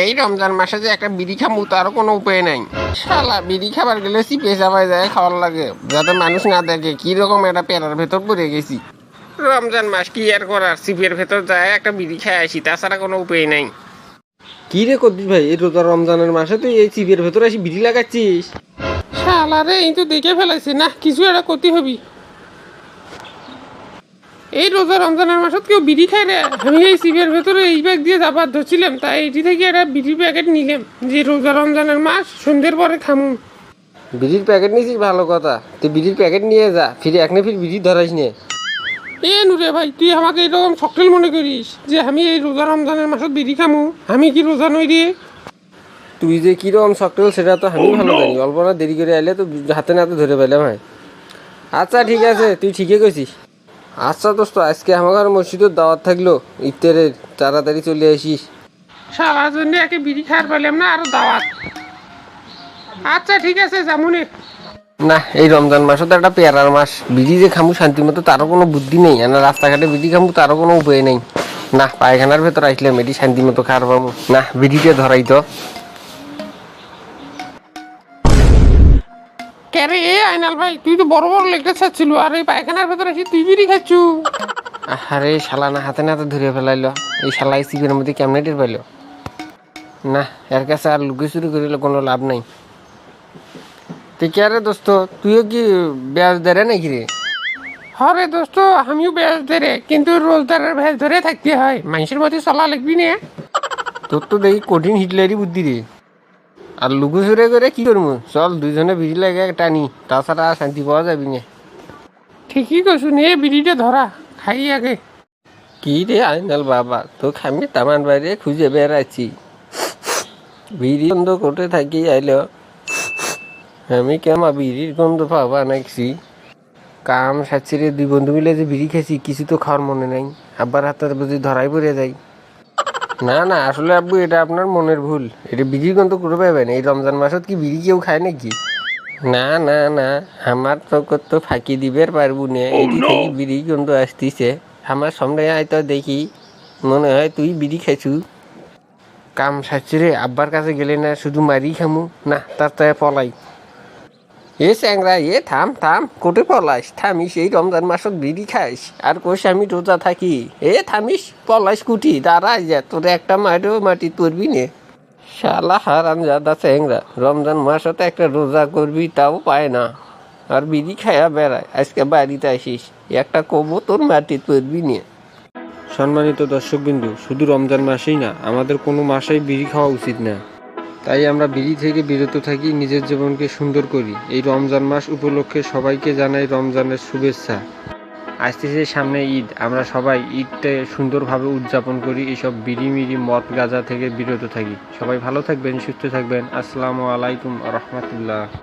এই রমজান মাসে যে একটা বিড়ি খামু তারও কোনো উপায় নাই। শালা বিড়ি খাবার গেলে চিপে চাপায় যায় খাওয়ার লাগে। যাতে মানুষ না দেখে কি রকম একটা পেরার ভেতর পড়ে গেছি। রমজান মাস কি আর করার? চিপের ভেতর যায় একটা বিড়ি খেয়ে আসি তাছাড়া কোনো উপায় নাই। কি রে কদ্দুস ভাই এই রোজা রমজানের মাসে তুই এই চিপের ভেতরে এসে বিড়ি লাগাচ্ছিস? শালা রে এই তো দেখে ফেলাইছে না কিছু একটা করতে হবি। এই রোজা রমজানের মাসত কেউ বিড়ি খায় রে। আমি এই সিবের ভেতরে এই ব্যাগ দিয়ে যাবার ধরছিলাম তাই এটি থেকে একটা বিড়ির প্যাকেট নিলাম যে রোজা রমজানের মাস সন্ধ্যের পরে খামু। বিড়ির প্যাকেট নিয়েছিস ভালো কথা। তুই বিড়ির প্যাকেট নিয়ে যা ফিরে এক না ফির বিড়ি ধরাইস নে। এ নুরে ভাই তুই আমাকে এরকম সকল মনে করিস যে আমি এই রোজা রমজানের মাসত বিড়ি খামু? আমি কি রোজা নই রে? তুই যে কীরকম শক্টল সেটা তো আমি ভালো জানি। অল্প না দেরি করে আইলে তো হাতে নাতে ধরে পেলাম ভাই আচ্ছা ঠিক আছে তুই ঠিকই কইছিস। আচ্ছা দোস্ত আজকে আমার মসজিদের দাওয়াত থাকল। ইফতারের তাড়াতাড়ি চলে আসিস। সারা জন্য একে বিড়ি খাওয়ার পেলাম না আরও দাওয়াত। আচ্ছা ঠিক আছে জামুনে না এই রমজান মাসও তো একটা পেয়ারার মাস। বিড়ি যে খামু শান্তি মতো তারও কোনো বুদ্ধি নেই। আর রাস্তাঘাটে বিড়ি খামু তারও কোনো উপায় নেই। না পায়খানার ভেতর আসলাম এটি শান্তি মতো খাওয়ার পাবো। না বিড়িটা ধরাই তো। ক্যারে এ আইনাল ভাই তুই তো বড় বড় লেগটা ছাড়ছিল আর এই পায়খানার ভেতরে এসে তুই বিড়ি খাচ্ছু? আরে শালা না হাতে নাতে ধরে ফেলাইলো। এই শালা এই সিপের মধ্যে কেমনে টের পাইলো? না এর কাছে আর লুকি চুরি করিলে কোনো লাভ নাই। তুই কে রে দোস্ত তুইও কি ব্যাজ দেরে নাকি রে? হরে দোস্ত আমিও বেশ ধরে কিন্তু রোজদারের ভেজ ধরে থাকতে হয় মানুষের মধ্যে চলা লাগবি না। তোর তো দেখি কঠিন হিটলারি বুদ্ধি রে। আর লুকু চুরে করে কি করব? চল দুইজনে বিড়ি লাগে টানি। তাছাড়া আর শান্তি পাওয়া যাবি না। ঠিকই কছু নে বিড়িটা ধরা খাই আগে। কি রে আইনাল বাবা তো আমি তামান বাইরে খুঁজে বেড়াচ্ছি বিড়ি গন্ধ করতে থাকি আইলো। আমি কেমন বিড়ির গন্ধ পাবা নাকছি কাম সাচ্ছিরে দুই বন্ধু মিলে যে বিড়ি খেয়েছি কিছু তো খাওয়ার মনে নাই। আব্বার হাতে বুঝি ধরাই পড়ে যাই। না না আসলে আব্বু এটা আপনার মনের ভুল। এটা বিড়ির গন্ধ করে পাবেন এই রমজান মাসত কি বিড়ি কেউ খায় নাকি? না না না আমার তো কত ফাঁকি দিবের পারব না। এটি থেকে বিড়ি গন্ধ আসতিছে। আমার সামনে হয়তো দেখি। মনে হয় তুই বিড়ি খাইছু। কাম সাচ্ছি রে আব্বার কাছে গেলে না শুধু মারি খামু। না তার তাই পলাই। এ স্যাংরা, এ থাম থাম, কোটে পলাইস থামিস এই রমজান মাসত বিড়ি খাইস। আর কোষ আমি রোজা থাকি। এ থামিস পলাইস কুটি দাঁড়াই যা, তোর একটা মাটিও মাটি তুরবি নে। শালা হারাম জাদা স্যাংরা, রমজান মাসত একটা রোজা করবি তাও পায় না। আর বিড়ি খায়া বেড়ায়, আজকে বাড়িতে আসিস, একটা কবো তোর মাটি তুলবি নিয়ে সম্মানিত দর্শকবিন্দু, শুধু রমজান মাসেই না, আমাদের কোনো মাসেই বিড়ি খাওয়া উচিত না। তাই আমরা বিড়ি থেকে বিরত থাকি, নিজের জীবনকে সুন্দর করি। এই রমজান মাস উপলক্ষে সবাইকে জানাই রমজানের শুভেচ্ছা। আসতেছে সামনে ঈদ। আমরা সবাই ঈদটা সুন্দরভাবে উদযাপন করি, এসব বিড়ি মিড়ি মদ, গাঁজা থেকে বিরত থাকি। সবাই ভালো থাকবেন, সুস্থ থাকবেন। আসসালামু আলাইকুম রহমতুল্লাহ।